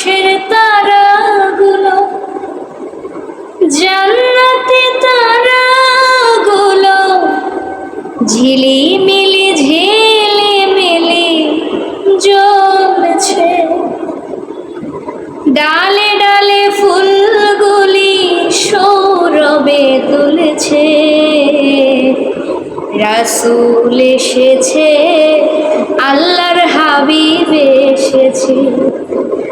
আকাশের তারাগুলো, জান্নাতি তারাগুলো, ঝিলিমিলি ঝিলিমিলি জ্বলছে। ডালে ডালে ফুলগুলি সৌরবে তুলেছে। রাসুল এসেছে, আল্লাহর হাবিব এসেছে।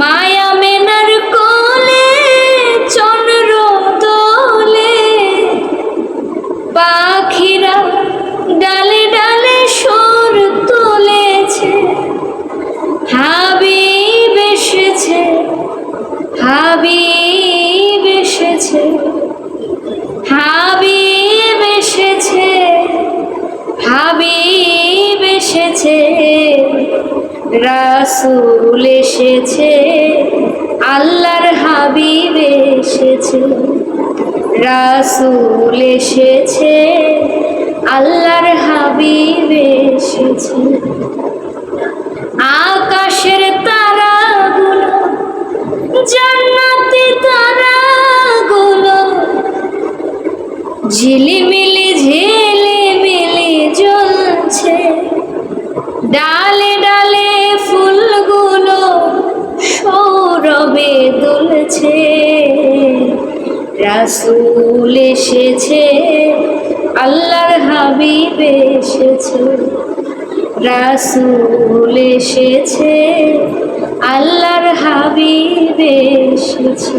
মায়ের এসেছে, রাসুল এসেছে, আল্লাহর হাবিব এসেছে, রাসুল এসেছে, আল্লাহর হাবিব এসেছে। আকাশের তারাগুলো জান্নাতি তারাগুলো, ঝিলিমিলি ঝিলিমিলি ডালে ডালে ফুলগুলো সৌরবে দুলছে রাসুল এসেছে, আল্লাহর হাবিব এসেছে। রাসুল এসেছে, আল্লাহর হাবিব এসেছে।